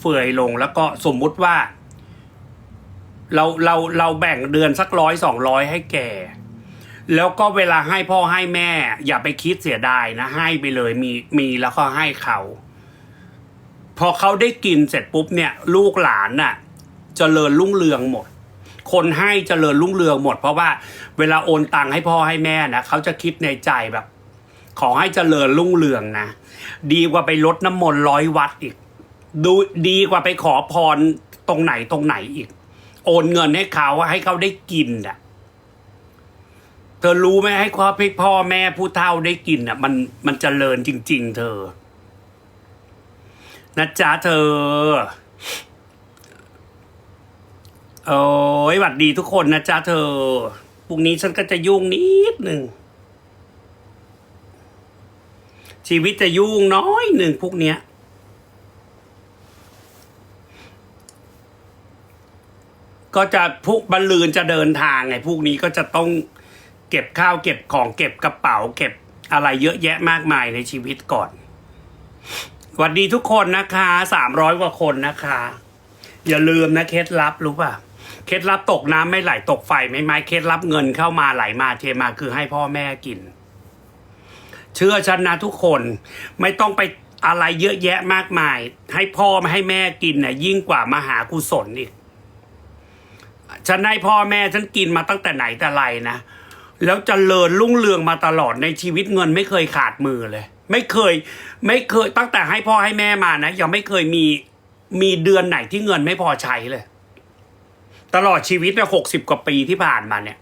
เฟื่อยลงแล้วก็สมมุติว่า เราเราเราแบ่งเดือนสักร้อยสองร้อยให้แกแล้วก็เวลาให้พ่อให้แม่ อย่าไปคิดเสียดายนะ ให้ไปเลยมีมีแล้วก็ให้เขา พอเขาได้กินเสร็จปุ๊บเนี่ย ลูกหลานน่ะเจริญรุ่งเรืองหมด คนให้เจริญรุ่งเรืองหมด เพราะว่าเวลาโอนตังค์ให้พ่อให้แม่นะเขาจะคิดในใจแบบ ขอให้เจริญรุ่งเรืองนะ ดีกว่าไปลดน้ำมนต์ร้อยวัดอีก ดูดีกว่าไปขอพรตรงไหนตรงไหนอีก โอนเงินให้เขาให้เขาได้กินอะ เธอรู้ไหมให้พ่อพี่พ่อแม่ผู้เฒ่าได้กินอะ มันมันเจริญจริง ๆ เธอ นะจ๊ะเธอโอ้ยหวัดดีทุกคนนะจ๊ะเธอพรุ่งนี้ฉันก็จะยุ่งนิดหนึ่งชีวิตจะยุ่งน้อยหนึ่งพวกเนี้ย ก็จะพวกบรรลืนจะเดินทางไงพวกนี้ก็จะต้องเก็บข้าวเก็บของเก็บกระเป๋า เก็บอะไรเยอะแยะมากมายในชีวิตก่อนสวัสดีทุกคนนะคะสามร้อยกว่าคนนะคะ อย่าลืมนะเคล็ดลับรู้ป่ะเคล็ดลับตกน้ำไม่ไหลตกไฟไม่ไหมเคล็ดลับเงินเข้ามาไหลมาเทมาคือให้พ่อแม่กิน เชื่อฉันนะทุกคนไม่ต้องไปอะไรเยอะแยะมากมาย ให้พ่อให้แม่กินน่ะยิ่งกว่ามหากุศลอีก ฉันให้พ่อแม่ฉันกินมาตั้งแต่ไหนแต่ไรนะ แล้วจเจริญรุ่งเรืองมาตลอดในชีวิตเงินไม่เคยขาดมือเลย ไม่เคย ไม่เคยตั้งแต่ให้พ่อให้แม่มานะยังไม่เคยมีมีเดือนไหนที่เงินไม่พอใช้เลย ตลอดชีวิตเนี่ยหกสิบกว่าปีที่ผ่านมาเนี่ย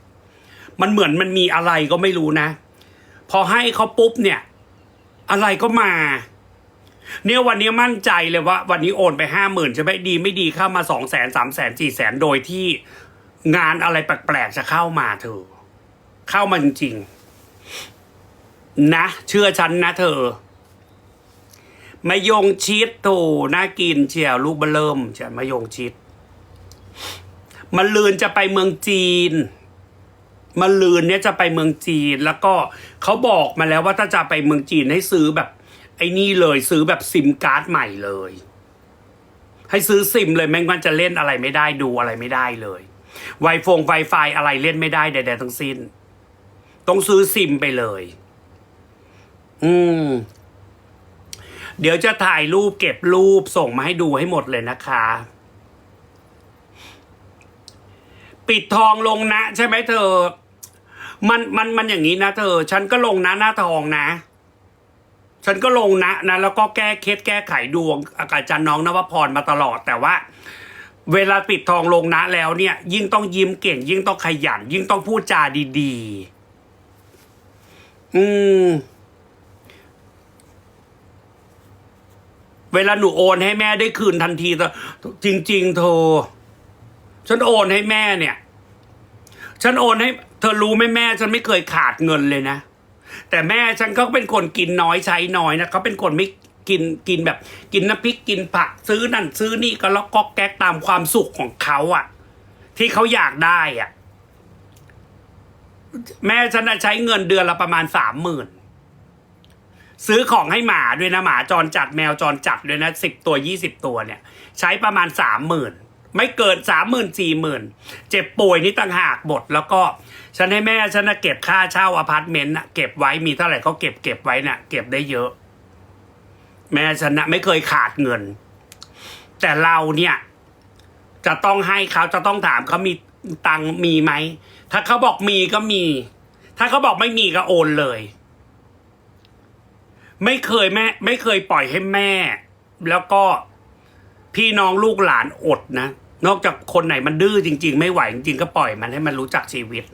มันเหมือนมันมีอะไรก็ไม่รู้นะ พอให้เขาปุ๊บเนี่ย อะไรก็มาเนี่ยวันนี้มั่นใจเลยว่า วันนี้โอนไปห้าหมื่นใช่ไหมดีไม่ดีเข้ามาสองแสนสามแสนสี่แสนโดยที่ งานอะไรแปลกๆจะเข้ามาเธอ เข้ามาจริงๆนะ เชื่อฉันนะเธอมายงชิดโถน่ากินเชียวลูกเบลเริ่มเชียวมายงชิดมันลืนจะไปเมืองจีนมันลืนเนี่ยจะไปเมืองจีนแล้วก็เขาบอกมาแล้วว่าถ้าจะไปเมืองจีนให้ซื้อแบบ ไอ้นี่เลยซื้อแบบซิมการ์ดใหม่เลย ให้ซื้อซิมเลยแม่งมันจะเล่นอะไรไม่ได้ดูอะไรไม่ได้เลย ไวฟงไวไฟอะไรเล่นไม่ได้ใดๆทั้งสิ้น ต้องซื้อซิมไปเลย อืม เดี๋ยวจะถ่ายรูปเก็บรูปส่งมาให้ดูให้หมดเลยนะคะ ปิดทองลงนะ ใช่ไหมเธอ มันมันมันอย่างนี้นะเธอ ฉันก็ลงนะหน้าทองนะฉันก็ลงนะนะแล้วก็แก้เคล็ดแก้ไขดวงอาจารย์น้องนวพรมาตลอดแต่ว่า เวลาปิดทองลงนะแล้วเนี่ย ยิ่งต้องยิ้มเก่ง ยิ่งต้องขยัน ยิ่งต้องพูดจาดีๆ อืม เวลาหนูโอนให้แม่ได้คืนทันทีแต่จริง ๆ เธอ ฉันโอนให้แม่เนี่ย ฉันโอนให้ เธอรู้ไหมแม่ ฉันไม่เคยขาดเงินเลยนะ แต่แม่ฉันก็เป็นคนกินน้อยใช้น้อยนะเขาเป็นคนไม่ กินกินแบบกินน้ำพริกกินผักซื้อนั่นซื้อนี่ก็ล็อกก๊อกแก๊กตามความสุขของเขาอะที่เขาอยากได้อะแม่ฉันใช้เงินเดือนละประมาณสามหมื่นซื้อของให้หมาด้วยนะหมาจรจัดแมวจรจัดด้วยนะสิบตัวยี่สิบตัวเนี่ย ใช้ประมาณสามหมื่นไม่เกินสามหมื่นสี่หมื่นเจ็บป่วยนี่ต่างหากหมดแล้วก็ฉันให้แม่ฉันนะเก็บค่าเช่าอพาร์ตเมนต์นะเก็บไว้มีเท่าไหร่เขาเก็บเก็บไว้นะ่ะเก็บได้เยอะ แม่ฉันะไม่เคยขาดเงิน แต่เราเนี่ย จะต้องให้เขาจะต้องถามเขามีตังมีไหม ถ้าเขาบอกมีก็มี ถ้าเขาบอกไม่มีก็โอนเลย ไม่เคยแม่ ไม่เคยปล่อยให้แม่ แล้วก็พี่น้องลูกหลานอดนะ นอกจากคนไหนมันดื้อจริง ๆ ไม่ไหวจริงๆก็ปล่อยมันให้มันรู้จักชีวิต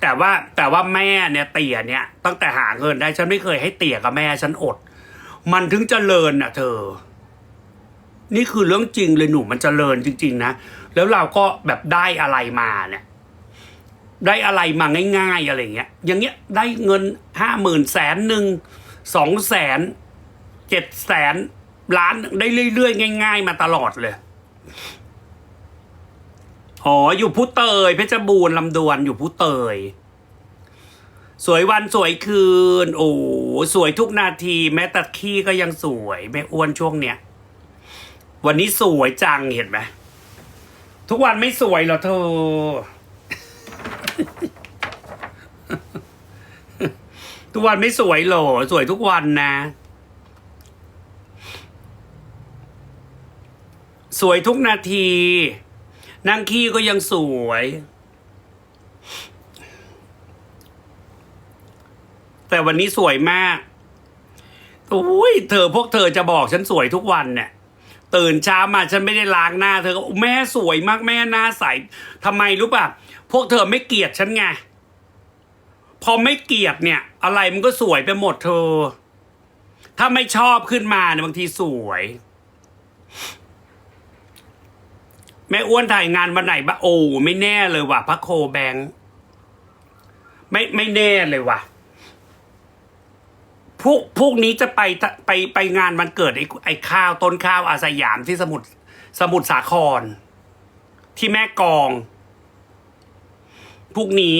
แต่ว่าแต่ว่าแม่เนี่ยเตี่ยเนี่ยตั้งแต่หาเงินได้ฉันไม่เคยให้เตี่ยกับแม่ฉันอด มันถึงจเจริญอะ เธอ นี่คือเรื่องจริงเลยหนูมันจเจริญจริง ๆ นะ แล้วเราก็แบบได้อะไรมาเนี่ยได้อะไรมาง่าย ๆ อะไรเงี้ย อย่างเงี้ยได้เงินห้าหมื่นแสนหนึ่งสองแสนเจ็ดแสนล้านได้เรื่อยๆ ง่าย ๆ มาตลอดเลยอ๋ออยู่พุเตยเพชรบูรณ์ลำดวนอยู่พุเตย สวยวันสวยคืน โอ้สวยทุกนาที แม้แต่ขี้ก็ยังสวยไม่อ้วนช่วงเนี้ยวันนี้สวยจังเห็นไหมทุกวันไม่สวยหรอเธอ ทุกวันไม่สวยหรอสวยทุกวันนะ สวยทุกนาที นั่งขี้ก็ยังสวย แต่วันนี้สวยมากโอ้ยเธอพวกเธอจะบอกฉันสวยทุกวันเนี่ยตื่นเช้ามาฉันไม่ได้ล้างหน้า เธอก็แม่สวยมากแม่หน้าใสทำไมรู้ป่ะพวกเธอไม่เกลียดฉันไงพอไม่เกลียดเนี่ย อะไรมันก็สวยไปหมดเธอ ถ้าไม่ชอบขึ้นมาเนี่ยบางทีสวย แม่อ้วนถ่ายงานวันไหนบ้างโอ้ไม่แน่เลยว่ะพระโคแบงค์ไม่ไม่แน่เลยว่ะ พวกพวกนี้จะไปไปไปงานวันเกิดไอ้ไอ้ข้าวต้นข้าวอาสยามที่สมุทรสมุทรสาคร ที่แม่กอง พวกนี้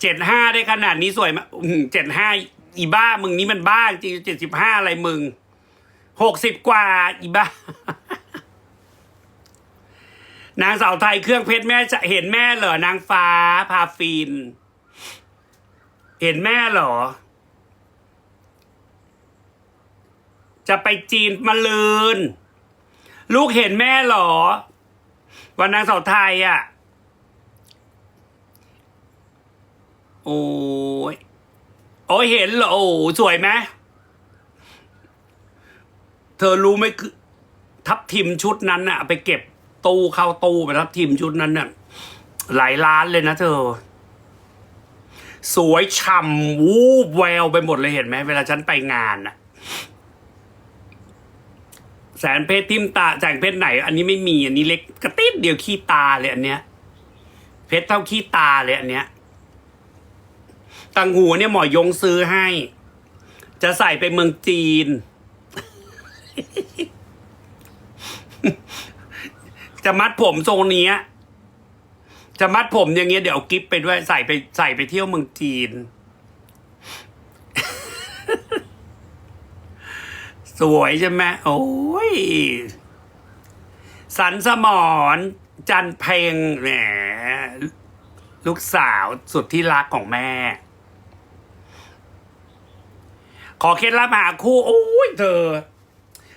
เจ็ดห้าได้ขนาดนี้สวยมากเจ็ดห้าอีบ้ามึงนี่มันบ้าจริงเจ็ดสิบห้าอะไรมึงหกสิบกว่า อีบ้า นางสาวไทยเครื่องเพชรแม่จะเห็นแม่เหรอนางฟ้าพาฟิน เห็นแม่เหรอ จะไปจีนมาลืน ลูกเห็นแม่เหรอ วันนางสาวไทยอะ โอ้ยโอ้ยเห็นเหรอ โอ้สวยไหมเธอรู้ไหมคือทับทิมชุดนั้นน่ะ ไปเก็บตู้เข้าตู้ไปทับทิมชุดนั้นน่ะหลายล้านเลยนะเธอ สวยฉ่ำวูบแววไปหมดเลยเห็นไหมเวลาฉันไปงานน่ะแสนเพชรทิมตาแสงเพชรไหน อันนี้ไม่มีอันนี้เล็กกระติดเดียวขี้ตาเลยอันเนี้ย เพชรเท่าขี้ตาเลยอันเนี้ยตังหูเนี่ยหมอยงซื้อให้ จะใส่ไปเมืองจีน จะมัดผมทรงเนี้ย จะมัดผมอย่างเงี้ยเดี๋ยวกิฟไปด้วยใส่ไปใส่ไปเที่ยวเมืองจีน สวยใช่ไหมโอ้ยสันสมอนจันเพลงแหมลูกสาวสุดที่รักของแม่ ขอเคล็ดลับหาคู่ โอ้ยเธอ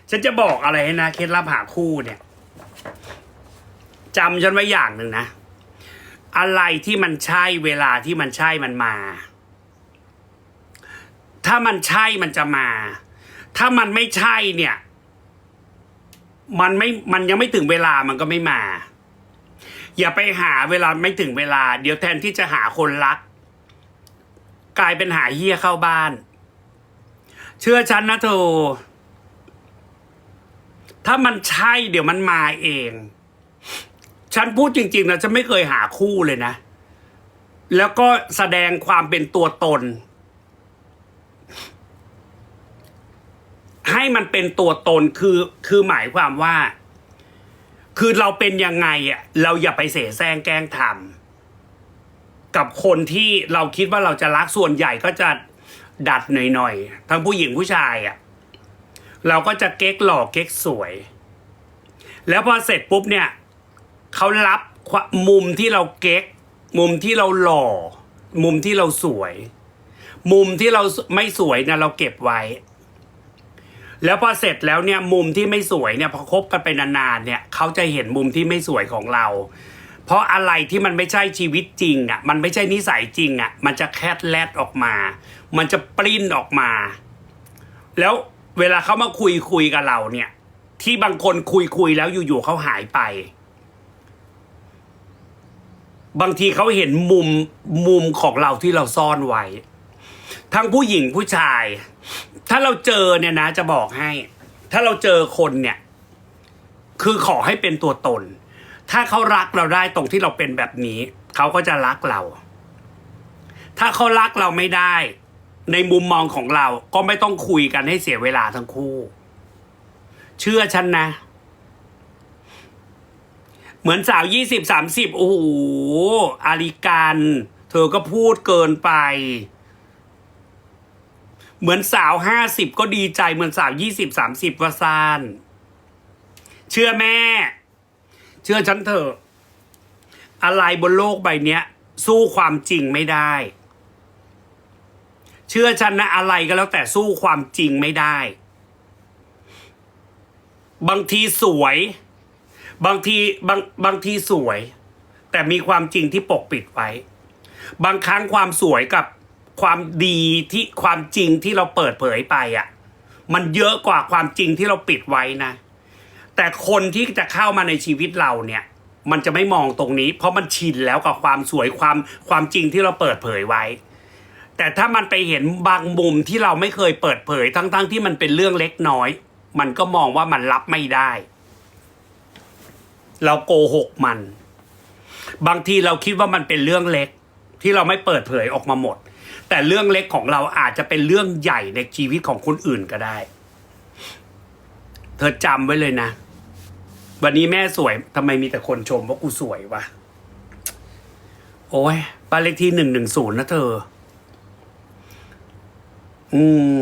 ฉันจะบอกอะไรให้นะ เคล็ดลับหาคู่เนี่ยจำฉันไว้อย่างหนึ่งนะ อะไรที่มันใช่เวลาที่มันใช่มันมา ถ้ามันใช่มันจะมา ถ้ามันไม่ใช่เนี่ย มันไม่มันยังไม่ถึงเวลามันก็ไม่มา อย่าไปหาเวลาไม่ถึงเวลา เดี๋ยวแทนที่จะหาคนรัก กลายเป็นหาเฮี้ยเข้าบ้าน เชื่อฉันนะเธอถ้ามันใช่เดี๋ยวมันมาเอง ฉันพูดจริง ๆ นะ ฉันไม่เคยหาคู่เลยนะ แล้วก็แสดงความเป็นตัวตน ให้มันเป็นตัวตนคือคือหมายความว่า คือเราเป็นยังไงอะเราอย่าไปเสแสร้งแกล้งทำกับคนที่เราคิดว่าเราจะรักส่วนใหญ่ก็จะดัดหน่อยๆ ทั้งผู้หญิงผู้ชายอะเราก็จะเก๊กหล่อเก๊กสวย แล้วพอเสร็จปุ๊บเนี่ย เขารับมุมที่เราเก๊ก มุมที่เราหล่อ มุมที่เราสวย มุมที่เราไม่สวยนะเราเก็บไว้ แล้วพอเสร็จแล้วเนี่ยมุมที่ไม่สวยเนี่ยพอคบกันไปนานๆเนี่ยเขาจะเห็นมุมที่ไม่สวยของเรา เพราะอะไรที่มันไม่ใช่ชีวิตจริงอะมันไม่ใช่นิสัยจริงอะมันจะแคดแลดออกมา มันจะปริ้นออกมา แล้วเวลาเขามาคุยคุยกับเราเนี่ย ที่บางคนคุยคุยแล้วอยู่ๆเขาหายไป บางทีเขาเห็นมุมมุมของเราที่เราซ่อนไว้ ทั้งผู้หญิงผู้ชาย ถ้าเราเจอเนี่ยนะ จะบอกให้ ถ้าเราเจอคนเนี่ย คือขอให้เป็นตัวตน ถ้าเขารักเราได้ตรงที่เราเป็นแบบนี้ เขาก็จะรักเรา ถ้าเขารักเราไม่ได้ ในมุมมองของเราก็ไม่ต้องคุยกันให้เสียเวลาทั้งคู่ เชื่อฉันนะ เหมือนสาวยี่สิบสามสิบโอ้โหอาริการเธอก็พูดเกินไป เหมือนสาวห้าสิบก็ดีใจเหมือนสาวยี่สิบสามสิบว่าซานเชื่อแม่ เชื่อฉันเถอะ อะไรบนโลกใบนี้สู้ความจริงไม่ได้ เชื่อฉันนะอะไรก็แล้วแต่สู้ความจริงไม่ได้ บางทีสวย บางทีบางบางทีสวย แต่มีความจริงที่ปกปิดไว้ บางครั้งความสวยกับความดีที่ความจริงที่เราเปิดเผยไปอะ มันเยอะกว่าความจริงที่เราปิดไว้นะ แต่คนที่จะเข้ามาในชีวิตเราเนี่ย มันจะไม่มองตรงนี้ เพราะมันชินแล้วกับความสวยความความจริงที่เราเปิดเผยไว้ แต่ถ้ามันไปเห็นบางมุมที่เราไม่เคยเปิดเผยทั้งๆที่มันเป็นเรื่องเล็กน้อย มันก็มองว่ามันรับไม่ได้ เราโกหกมัน บางทีเราคิดว่ามันเป็นเรื่องเล็ก ที่เราไม่เปิดเผยออกมาหมด แต่เรื่องเล็กของเราอาจจะเป็นเรื่องใหญ่ในชีวิตของคนอื่นก็ได้ เธอจำไว้เลยนะ วันนี้แม่สวยทำไมมีแต่คนชมว่ากูสวยวะโอ้ยบ้านเลขที่หนึ่งหนึ่งศูนย์นะเธอ อืม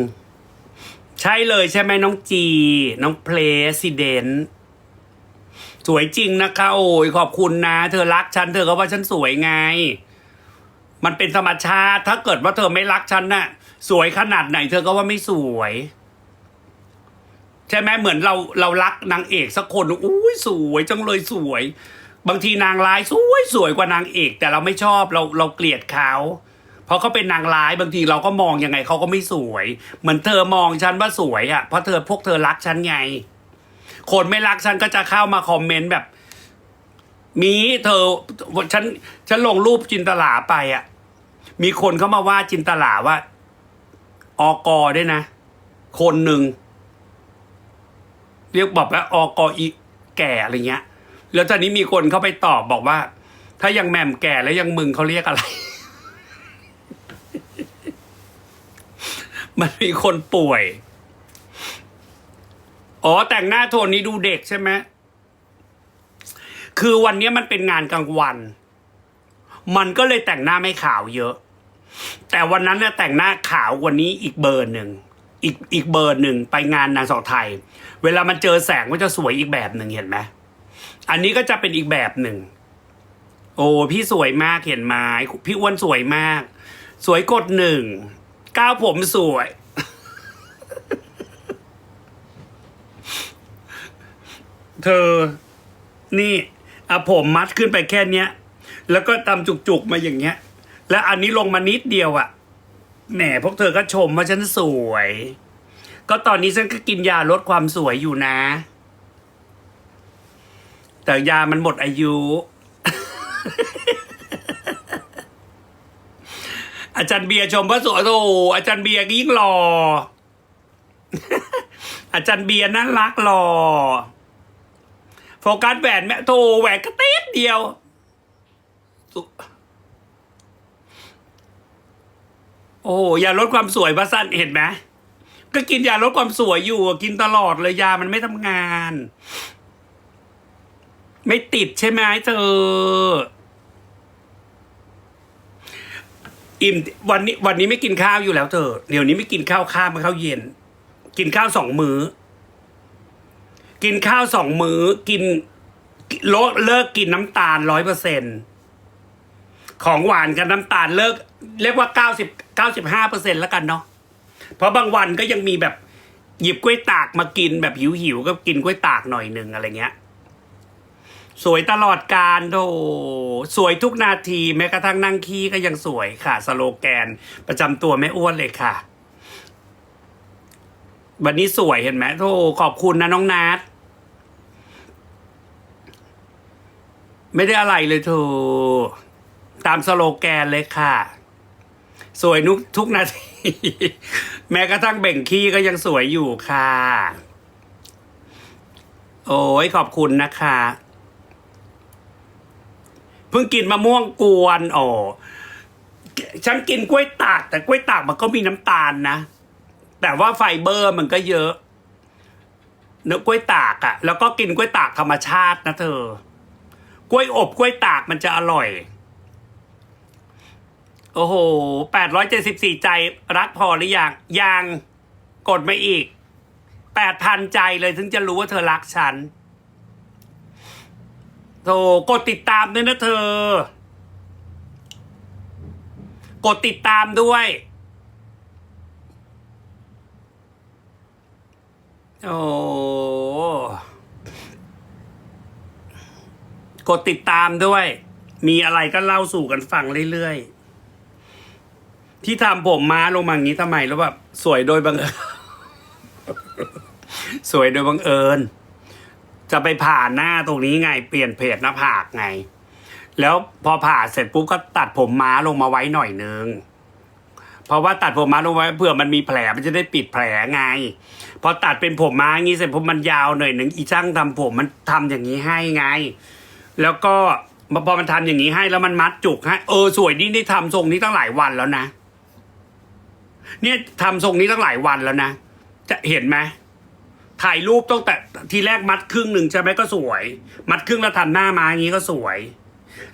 ใช่เลยใช่ไหมน้องจี น้องเพลสิเดน สวยจริงนะคะ โอ้ยขอบคุณนะ เธอรักฉัน เธอก็ว่าฉันสวยไง มันเป็นธรรมชาติ ถ้าเกิดว่าเธอไม่รักฉันน่ะ สวยขนาดไหน เธอก็ว่าไม่สวย ใช่ไหมเหมือนเราเรารักนางเอกสักคนอุ้ยสวยจังเลยสวย บางทีนางร้ายสวยสวยกว่านางเอก แต่เราไม่ชอบเราเราเกลียดเขาเพราะเขาเป็นนางร้ายบางทีเราก็มองยังไงเขาก็ไม่สวย เหมือนเธอมองฉันว่าสวยอะ่ะเพราะเธอพวกเธอรักฉันไง คนไม่รักฉันก็จะเข้ามาคอมเมนต์แบบ มีเธอฉันฉันลงรูปจินตลาไปอะ่ะ มีคนเข้ามาว่าจินตลาว่าอกอด้วยนะ คนหนึ่งเรียกบอกว่าอกอีแก่อะไรเงี้ย แล้วตอนนี้มีคนเข้าไปตอบบอกว่า ถ้ายังแหม่มแก่แล้วยังมึงเขาเรียกอะไร มันมีคนป่วย อ๋อแต่งหน้าโทนนี้ดูเด็กใช่ไหมคือวันนี้มันเป็นงานกลางวัน มันก็เลยแต่งหน้าไม่ขาวเยอะ แต่วันนั้นเนี่ยแต่งหน้าขาวกว่านี้อีกเบอร์หนึ่งอีกอีกเบอร์หนึ่งไปงานนางสาวไทย เวลามันเจอแสงมันจะสวยอีกแบบหนึ่งเห็นไหมอันนี้ก็จะเป็นอีกแบบหนึ่ง โอ้พี่สวยมากเห็นไหมพี่อ้วนสวยมาก สวยกดหนึ่งก้าวผมสวย เธอ นี่อะผมมัดขึ้นไปแค่เนี้ย แล้วก็ตำจุกๆมาอย่างเงี้ย แล้วอันนี้ลงมานิดเดียวอะแหมพวกเธอก็ชมว่าฉันสวย ก็ตอนนี้ฉันก็กินยาลดความสวยอยู่นะ แต่ยามันหมดอายุ อาจารย์เบียร์ชมว่าสวยโอ้อาจารย์เบียร์ยิ่งหล่ออาจารย์เบียร์น่ารักหล่อ โฟกัสแหวนแม่โทแหวนก็เต๊ดเดียว โอ้ยาลดความสวยบ้าสั้นเห็นไหมก็กินยาลดความสวยอยู่กินตลอดเลยยามันไม่ทำงาน ไม่ติดใช่ไหมเธออิ่มวันนี้วันนี้ไม่กินข้าวอยู่แล้วเธอเดี๋ยวนี้ไม่กินข้าวข้ามมาข้าวเย็น กินข้าวสองมือ้อ กินข้าวสองมื้อ กินลดเลิกกินน้ำตาลร้อยเปอร์เซ็นของหวานกับน้ำตาลเลิก เรียกว่าเก้าสิบเก้าสิบห้าเปอร์เซ็นแล้วกันเนาะเพราะบางวันก็ยังมีแบบหยิบกล้วยตากมากินแบบหิวหิวก็กินกล้วยตากหน่อยหนึ่งอะไรเงี้ย สวยตลอดการโธ่สวยทุกนาทีแม้กระทั่งนั่งขี้ก็ยังสวยค่ะ สโลแกนประจำตัวแม่อ้วนเลยค่ะ วันนี้สวยเห็นไหมโธขอบคุณนะน้องนัท ไม่ได้อะไรเลยโธ่ตามสโลแกนเลยค่ะ สวยนุกทุกนาที แม้กระทั่งเบ่งขี้ก็ยังสวยอยู่ค่ะ โอ้ยขอบคุณนะคะเพิ่งกินมะม่วงกวนอ๋อฉันกินกล้วยตาก แต่กล้วยตากมันก็มีน้ำตาลนะ แต่ว่าไฟเบอร์มันก็เยอะเนื้อกล้วยตากอะ่ะแล้วก็กินกล้วยตากธรรมชาตินะเธอ กล้วยอบกล้วยตากมันจะอร่อย โอ้โหแปดร้อยเจ็ดสิบสี่ใจรักพอหรือยังยังกดมาอีกแปดพันใจเลยถึงจะรู้ว่าเธอรักฉันโธ่กดติดตามด้วยนะเธอ กดติดตามด้วย โอ้ กดติดตามด้วย มีอะไรก็เล่าสู่กันฟังเรื่อยๆ ที่ทำผมม้าลงมาอย่างนี้ทำไมแล้วแบบสวยโดยบังเอิญสวยโดยบังเอิญ จะไปผ่าหน้าตรงนี้ไง เปลี่ยนเพจหน้าผากไง แล้วพอผ่าเสร็จปุ๊บก็ตัดผมม้าลงมาไว้หน่อยนึงเพราะว่าตัดผมม้าลงไว้เผื่อมันมีแผลมันจะได้ปิดแผลไง พอตัดเป็นผมม้าอย่างนี้เสร็จปุ๊บมันยาวหน่อยหนึ่งอีช่างทำผมมันทำอย่างนี้ให้ไง แล้วก็พอมันทำอย่างนี้ให้แล้วมันมัดจุกให้เออสวยนี่ได้ทำทรงนี้ตั้งหลายวันแล้วนะ เนี่ยทำทรงนี้ตั้งหลายวันแล้วนะ จะเห็นไหมถ่ายรูปตั้งแต่ทีแรกมัดครึ่งหนึ่งใช่ไหมก็สวย มัดครึ่งแล้วทำหน้ามาอย่างนี้ก็สวย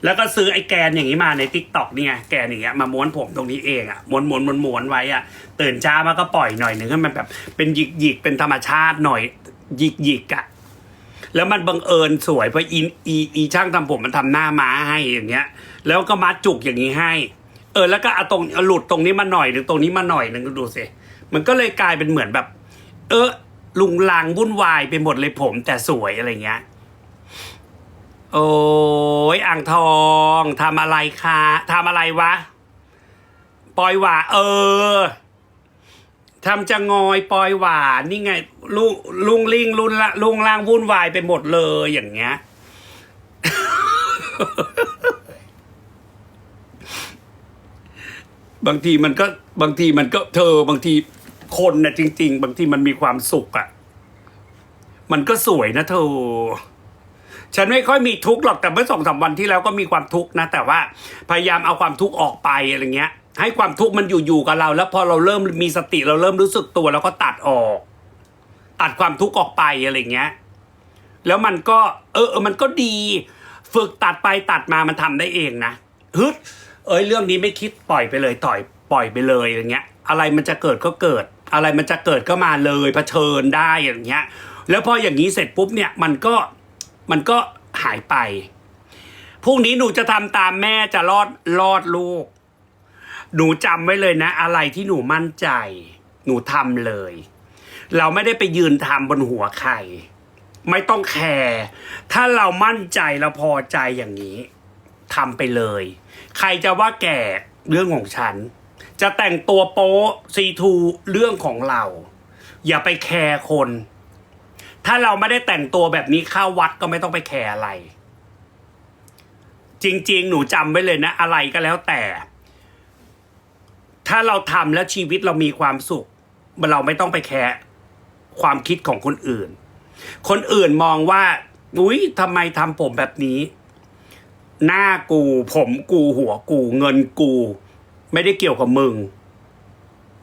แล้วก็ซื้อไอ้แกนอย่างนี้มาในทิกตอกเนี่ไงแกนอย่างเงี้ยมาม้วนผมตรงนี้เองอะม้วนม้วนม้วนม้วนไว้อะตื่นเช้ามาก็ปล่อยหน่อยหนึ่งให้มันแบบเป็นหยิกหยิกเป็นธรรมชาติหน่อยหยิกหยิกอะ แล้วมันบังเอิญสวยเพราะอีอีอีช่างทำผมมันทำหน้าม้าให้อย่างเงี้ย แล้วก็มัดจุกอย่างนี้ให้ เออ แล้วก็เอาตรงเอาหลุดตรงนี้มาหน่อยหนึ่งตรงนี้มาหน่อยหนึ่งดูสิมันก็เลยกลายเป็นเหมือนแบบ เออลุงลังวุ่นวายไปหมดเลยผมแต่สวยอะไรเงี้ย โอ้ยอ่างทองทำอะไรคะทำอะไรวะ ปล่อยหวาเออ ทำจะงอยปอยหวานนี่ไงลุงลุงลิงลุงละลุงล่างวุ่นวายไปหมดเลยอย่างเงี้ย บางทีมันก็บางทีมันก็เธอบางทีคนนะจริง ๆ บางทีมันมีความสุขอะ่ะ มันก็สวยนะเธอ ฉันไม่ค่อยมีทุกข์หรอกแต่เมื่อสองสามวันที่แล้วก็มีความทุกข์นะ แต่ว่าพยายามเอาความทุกข์ออกไปอะไรเงี้ย ให้ความทุกข์มันอยู่ๆกับเรา แล้วพอเราเริ่มมีสติเราเริ่มรู้สึกตัวแล้วก็ตัดออก ตัดความทุกข์ออกไปอะไรเงี้ย แล้วมันก็ เออเออมันก็ดี ฝึกตัดไปตัดมามันทำได้เองนะฮึดเอ้ยเรื่องนี้ไม่คิดปล่อยไปเลยต่อยปล่อยไปเลยอย่างเงี้ย อะไรมันจะเกิดก็เกิด อะไรมันจะเกิดก็มาเลยเผชิญได้อย่างเงี้ย แล้วพออย่างนี้เสร็จปุ๊บเนี่ยมันก็มันก็หายไปพรุ่งนี้หนูจะทำตามแม่จะรอดรอดลูก หนูจำไว้เลยนะ อะไรที่หนูมั่นใจ หนูทำเลย เราไม่ได้ไปยืนทำบนหัวใคร ไม่ต้องแคร์ถ้าเรามั่นใจเราพอใจอย่างนี้ทำไปเลย ใครจะว่าแก่เรื่องของฉัน จะแต่งตัวโป๊ซีทูเรื่องของเรา อย่าไปแคร์คน ถ้าเราไม่ได้แต่งตัวแบบนี้เข้าวัดก็ไม่ต้องไปแคร์อะไร จริง ๆ หนูจำไว้เลยนะ อะไรก็แล้วแต่ ถ้าเราทำแล้วชีวิตเรามีความสุข เราไม่ต้องไปแคร์ความคิดของคนอื่น คนอื่นมองว่าอุ้ยทำไมทำผมแบบนี้ หน้ากูผมกูหัวกู เงินกู ไม่ได้เกี่ยวกับมึง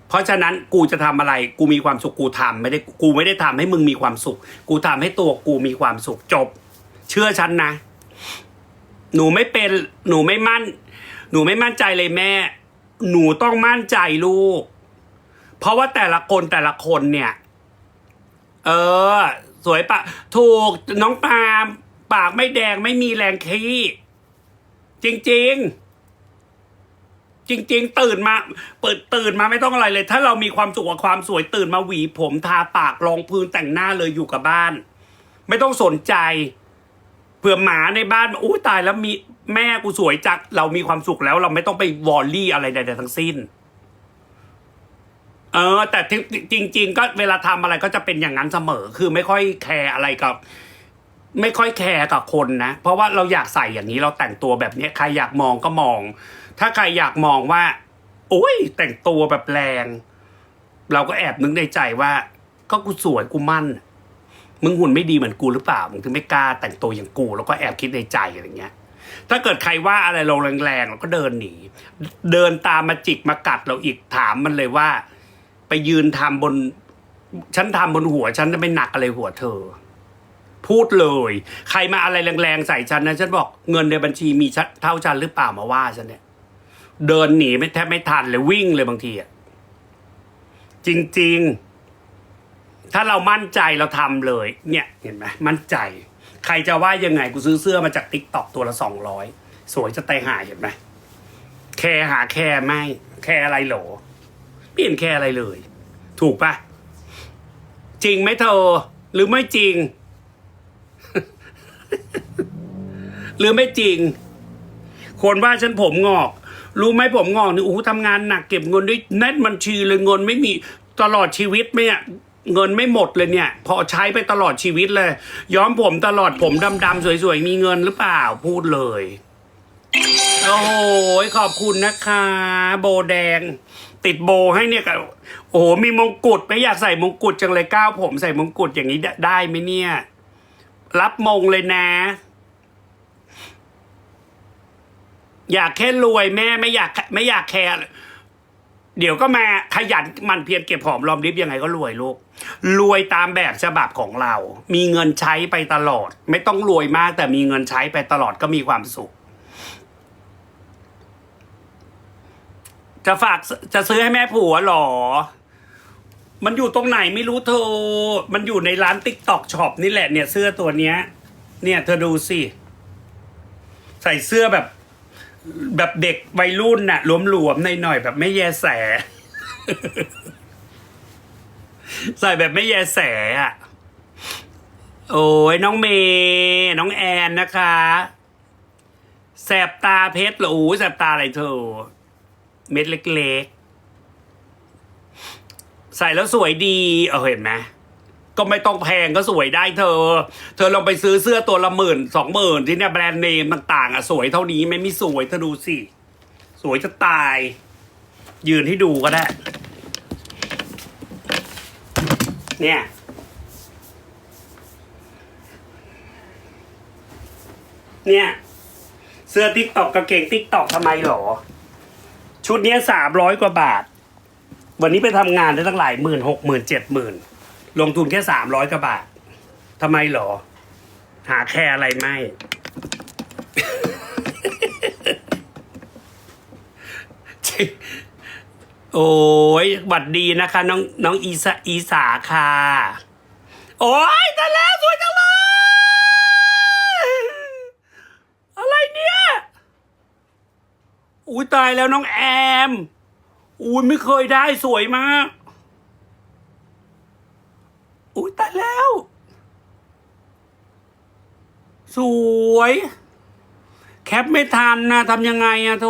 เพราะฉะนั้นกูจะทำอะไร กูมีความสุขกูทำไม่ได้กูไม่ได้ทำให้มึงมีความสุข กูทำให้ตัวกูมีความสุขจบ เชื่อฉันนะ หนูไม่เป็น หนูไม่มั่น หนูไม่มั่นใจเลยแม่ หนูต้องมั่นใจลูก เพราะว่าแต่ละคนแต่ละคนเนี่ย เออ สวยปะ ถูกน้องปาล์มปากไม่แดงไม่มีแรงขี้จริง ๆจริง ๆ ตื่นมา เปิดตื่นมาไม่ต้องอะไรเลย ถ้าเรามีความสุขกับความสวยตื่นมาหวีผมทาปากรองพื้นแต่งหน้าเลยอยู่กับบ้าน ไม่ต้องสนใจเผื่อหมาในบ้านอู้ตายแล้วมี แม่กูสวยจักเรามีความสุขแล้ว เราไม่ต้องไปวอลลี่อะไรใดๆทั้งสิ้น เออ แต่จริง ๆ ก็เวลาทำอะไรก็จะเป็นอย่างนั้นเสมอ คือไม่ค่อยแคร์อะไรกับ ไม่ค่อยแคร์กับคนนะ เพราะว่าเราอยากใส่อย่างนี้เราแต่งตัวแบบเนี้ยใครอยากมองก็มอง ถ้าใครอยากมองว่าโอ้ยแต่งตัวแบบแรง เราก็แอบนึกในใจว่า ก็กูสวยกูมั่นมึงหุ่นไม่ดีเหมือนกูหรือเปล่ามึงถึงไม่กล้าแต่งตัวอย่างกูแล้วก็แอบคิดในใจอะไรเงี้ย ถ้าเกิดใครว่าอะไรเราแรงๆเราก็เดินหนี เดินตามมาจิกมากัดเราอีกถามมันเลยว่า ไปยืนทำบนฉันทำบนหัวฉันจะไม่หนักอะไรหัวเธอ พูดเลย ใครมาอะไรแรงๆใส่ฉันนะฉันบอกเงินในบัญชีมีเท่าฉันหรือเปล่ามาว่าฉันเนี่ย เดินหนีไม่แทบไม่ทันเลยวิ่งเลยบางทีอะจริง ๆ ถ้าเรามั่นใจเราทำเลย เนี่ย เห็นไหมมั่นใจ ใครจะว่ายังไงกูซื้อเสื้อมาจากติ๊กต็อกตัวละสองร้อยสวยจะตายหายเห็นไหมแคร์หาแคร์ไม่ แคร์อะไรโหรอไม่เห็นแคร์อะไรเลย ถูกปะจริงไหมเธอ หรือไม่จริง หรือไม่จริง คนว่าฉันผมงอก รู้ไหมผมงอกนี่โอ้ทำงานหนักเก็บเงินด้วยแน่นบัญชีเลยเงินไม่มีตลอดชีวิตเนี่ย เงินไม่หมดเลยเนี่ย พอใช้ไปตลอดชีวิตเลย ย้อมผมตลอดผมดำๆสวยๆ มีเงินหรือเปล่าพูดเลย โอ้โหขอบคุณนะคะ โบแดง ติดโบให้เนี่ยกับโอ้โหมีมงกุฎไม่อยากใส่มงกุฎจังเลยก้าวผมใส่มงกุฎอย่างนี้ได้ไดไหมเนี่ย รับมงเลยนะ อยากแค่รวยแม่ไม่อยากไม่อยากแคร์ เดี๋ยวก็มาขยันมันเพียรเก็บหอมรอมริบยังไงก็รวยลูก รวยตามแบบฉบับของเรา มีเงินใช้ไปตลอด ไม่ต้องรวยมากแต่มีเงินใช้ไปตลอดก็มีความสุข จะฝากจะซื้อให้แม่ผัวหรอ มันอยู่ตรงไหนไม่รู้เธอ มันอยู่ในร้านติ๊กตอกช็อปนี่แหละเนี่ยเสื้อตัวเนี้ย เนี่ย เธอดูสิ ใส่เสื้อแบบ แบบเด็กวัยรุ่นน่ะหลวมๆหน่อยๆแบบไม่แยแส ใส่แบบไม่แยแสอะ โอ้ยน้องเมย์น้องแอนนะคะ แสบตาเพชรหรอโอ้แสบตาอะไรเธอ เม็ดเล็กๆ ใส่แล้วสวยดี เออเห็นไหม ก็ไม่ต้องแพงก็สวยได้เธอ เธอลองไปซื้อเสื้อตัวละหมื่นสองหมื่นที่เนี่ยแบรนด์เนมต่างๆอะสวยเท่านี้ไม่มีสวยเธอดูสิ สวยจะตาย ยืนให้ดูก็ได้ เนี่ยเนี่ยเสื้อติ๊กตอกกางเกงติ๊กตอกทำไมหรอ ชุดเนี้สามร้อยกว่าบาท วันนี้ไปทำงานได้ตั้งหลายหมื่นหกหมื่นเจ็ดหมื่น ลงทุนแค่สามร้อยกว่าบาททำไมหรอ หาแค่อะไรไม่ โอ้ยหวัดดีนะคะ น้องน้องอีสาอีสาค่ะ โอ้ยแต่แล้วสวยจังเลยอะไรเนี่ยอุ้ยตายแล้วน้องแอมอุ้ยไม่เคยได้สวยมาก อุ้ยตายแล้ว สวย แคปไม่ทันนะทำยังไงอะโท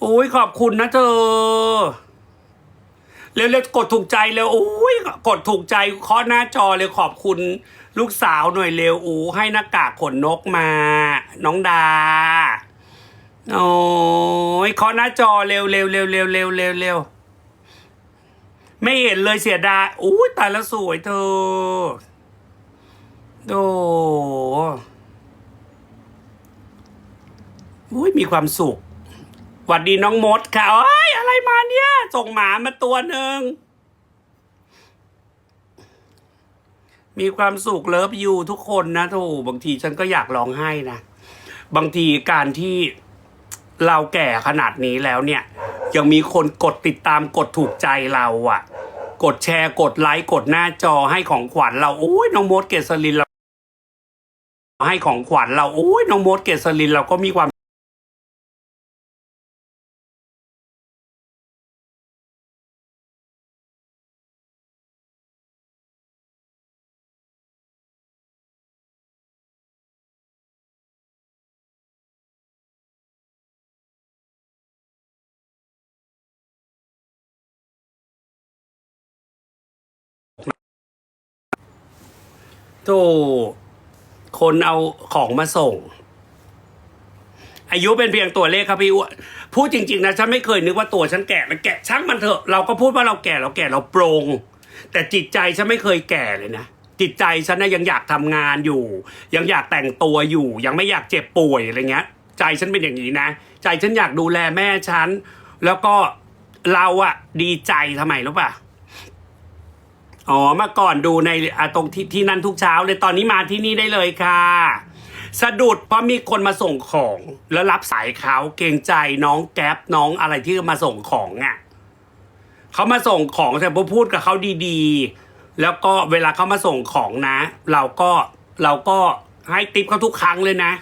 โอ้ยขอบคุณนะเธอเร็วๆกดถูกใจเร็วโอ้ยกดถูกใจเคาะหน้าจอเลยขอบคุณลูกสาวหน่อยเร็วอูให้หน้ากากขนนกมา น้องดา โอ้ยเคาะหน้าจอเร็วเร็วเร็วเร็วเร็วเร็วเร็ว ไม่เห็นเลยเสียดายอู้ยตายแล้วสวยเธอโอ้อุ้ยมีความสุขหวัดดีน้องมดค่ะโอ้ยอะไรมาเนี่ย ส่งหมามาตัวหนึ่ง มีความสุขเลิฟยูทุกคนนะโถบางทีฉันก็อยากร้องไห้นะ บางทีการที่ เราแก่ขนาดนี้แล้วเนี่ย ยังมีคนกดติดตามกดถูกใจเราอะกดแชร์กดไลค์กดหน้าจอให้ของขวัญเราโอ้ยน้องมดเกษรินเราให้ของขวัญเราโอ้ยน้องมดเกษรินเราก็มีความ โตคนเอาของมาส่ง อายุเป็นเพียงตัวเลขครับพี่อ้วนพูดจริง ๆ นะฉันไม่เคยนึกว่าตัวฉันแก่แล้วแก่ช่างมันเถอะเราก็พูดว่าเราแก่เราแก่เราโปร่งแต่จิตใจฉันไม่เคยแก่เลยนะจิตใจฉันนะยังอยากทำงานอยู่ ยังอยากแต่งตัวอยู่ ยังไม่อยากเจ็บป่วยอะไรเงี้ย ใจฉันเป็นอย่างนี้นะ ใจฉันอยากดูแลแม่ฉัน แล้วก็เราอะดีใจทำไมรู้ป่ะ อ๋อเมื่อก่อนดูในตรงที่ที่นั่นทุกเช้าเลยตอนนี้มาที่นี่ได้เลยค่ะ สะดุดเพราะมีคนมาส่งของแล้วรับสายเขาเกรงใจน้องแก๊ปน้องอะไรที่มาส่งของอะเขามาส่งของแต่พอพูดกับเขาดีๆ แล้วก็เวลาเขามาส่งของนะ เราก็เราก็ให้ติปเขาทุกครั้งเลยนะ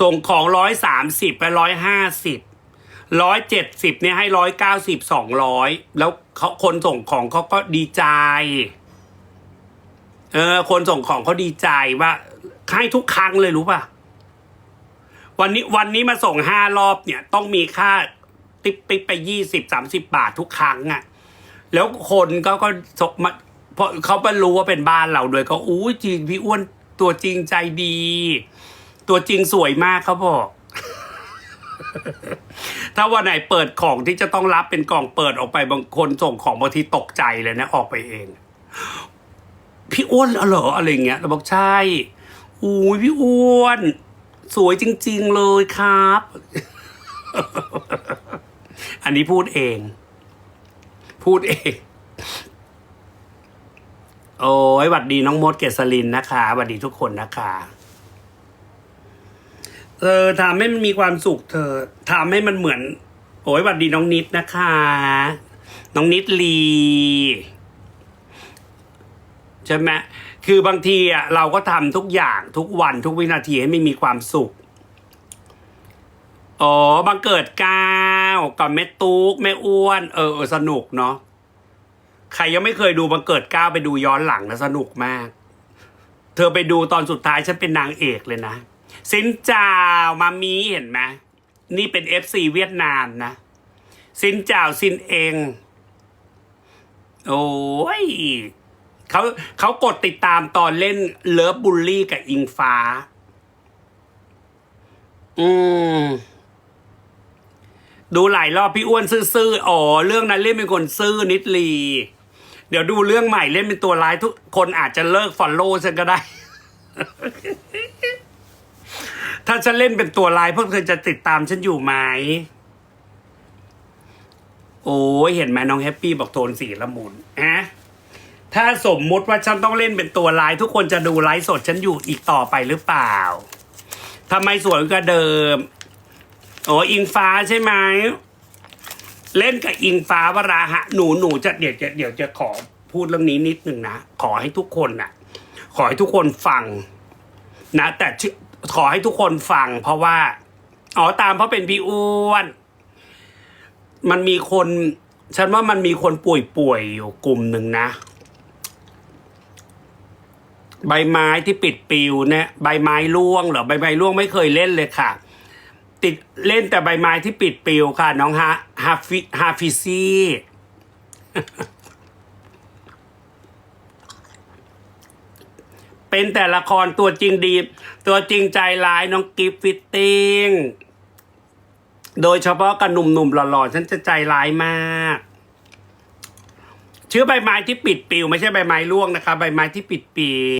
ส่งของร้อยสามสิบไปร้อยห้าสิบร้อยเจ็ดสิบเนี่ยให้ร้อยเก้าสิบสองร้อยแล้ว เขาคนส่งของเขาก็ดีใจ เออ คนส่งของเขาดีใจว่าให้ทุกครั้งเลยรู้ป่ะ วันนี้วันนี้มาส่งห้ารอบเนี่ย ต้องมีค่าติ๊บติ๊บไปยี่สิบสามสิบบาททุกครั้งอะ่ะ แล้วคนก็ก็ส่งมาเพราะเขาไปรู้ว่าเป็นบ้านเราด้วยก็อู้จริงพี่อ้วนตัวจริงใจดี ตัวจริงสวยมากเขาบอก ถ้าวันไหนเปิดของที่จะต้องรับเป็นกล่องเปิดออกไปบางคนส่งของบางทีตกใจเลยนะออกไปเอง พี่อ้วนเหรออะไรเงี้ยเราบอกใช่อุ้ยพี่อ้วน สวยจริง ๆเลยครับ อันนี้พูดเอง พูดเองโอ้ยหวัดดีน้องมดเกษรินนะคะหวัดดีทุกคนนะคะ เออทำให้มันมีความสุขเธอทำให้มันเหมือน โอ้ยหวัดดีน้องนิดนะคะ น้องนิดลีใช่ไหมคือบางทีอะเราก็ทำทุกอย่างทุกวันทุกวินาทีให้ไม่มีความสุขอ๋อบังเกิดก้าวกับแม่ตุ๊กแม่อ้วน เออเออสนุกเนาะใครยังไม่เคยดูบังเกิดก้าวไปดูย้อนหลังนะสนุกมาก เธอไปดูตอนสุดท้ายฉันเป็นนางเอกเลยนะ สินจ้ามามีเห็นไหมนี่เป็นเอฟซีเวียดนามนะ สินจ้าสินเอง โอ้ยเขาเขากดติดตามตอนเล่นเลิฟบุลลี่กับอิงฟ้า อืม ดูหลายรอบพี่อ้วนซื่อๆอ๋อ เรื่องนั้นเล่นเป็นคนซื่อนิดลี เดี๋ยวดูเรื่องใหม่เล่นเป็นตัวร้ายทุกคนอาจจะเลิกฟอลโล่ฉันก็ได้ ถ้าฉันเล่นเป็นตัวร้ายพวกเธอจะติดตามฉันอยู่ไหม โอ้ยเห็นไหมน้องแฮปปี้บอกโทนสีละมุนฮะถ้าสมมุติว่าฉันต้องเล่นเป็นตัวร้าย ทุกคนจะดูไลฟ์สดฉันอยู่อีกต่อไปหรือเปล่าทำไมสวยกว่าเดิม โอ้อิงฟ้าใช่ไหมเล่นกับอิงฟ้าวราหะหนูหนูจะเดี๋ยวจะเดี๋ยวจะขอพูดเรื่องนี้นิดหนึ่งนะ ขอให้ทุกคนนะขอให้ทุกคนฟังนะ แต่ ขอให้ทุกคนฟัง เพราะว่าอ๋อตามเพราะเป็นพี่อ้วนมันมีคน ฉันว่ามันมีคนป่วยๆอยู่กลุ่มหนึ่งนะ ใบไม้ที่ปิดปิวเนี่ยใบไม้ร่วงเหรอใบไม้ร่วงไม่เคยเล่นเลยค่ะ ติดเล่นแต่ใบไม้ที่ปิดปิวค่ะ น้องฮะฮาฟิฮาฟิซี่ เป็นแต่ละครตัวจริงดี ตัวจริงใจร้ายน้องกิฟฟิตติ้งโดยเฉพาะกับหนุ่มๆหล่อๆฉันจะใจร้ายมากชื่อใบไม้ที่ปิดปิว ไม่ใช่ใบไม้ร่วงนะคะ ใบไม้ที่ปิดปิว